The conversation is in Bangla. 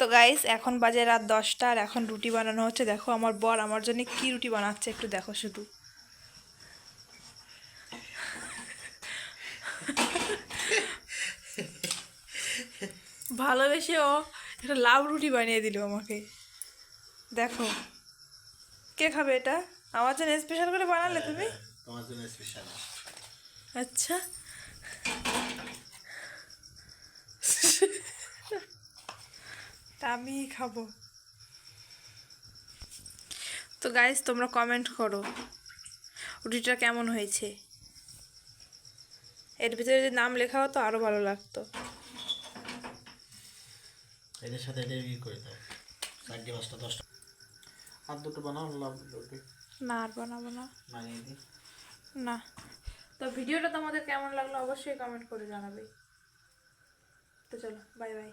তো গাইস এখন বাজে রাত দশটা আর এখন রুটি বানানো হচ্ছে। দেখো আমার বর আমার জন্য কি রুটি বানাচ্ছে একটু দেখো শুধু। ভালোবেসে ও একটা লাভ রুটি বানিয়ে দিল আমাকে। দেখো কে খাবে এটা? আমার জন্য স্পেশাল করে বানালে তুমি? তোমার জন্য স্পেশাল আচ্ছা। তা আমি খাব। তো গাইস তোমরা কমেন্ট করো রুটিটা কেমন হয়েছে? এর ভিতরে যদি নাম লেখা হতো আরও ভালো লাগতো। এদের সাথে এটা ই করে দাও। চারটে পাঁচটা দশটা। আর দুটো বানাও লাভ রুটি। না আর বানাবো না। না। তো ভিডিওটা তোমাদের কেমন লাগল অবশ্যই কমেন্ট করে জানাবে। তো চলো বাই বাই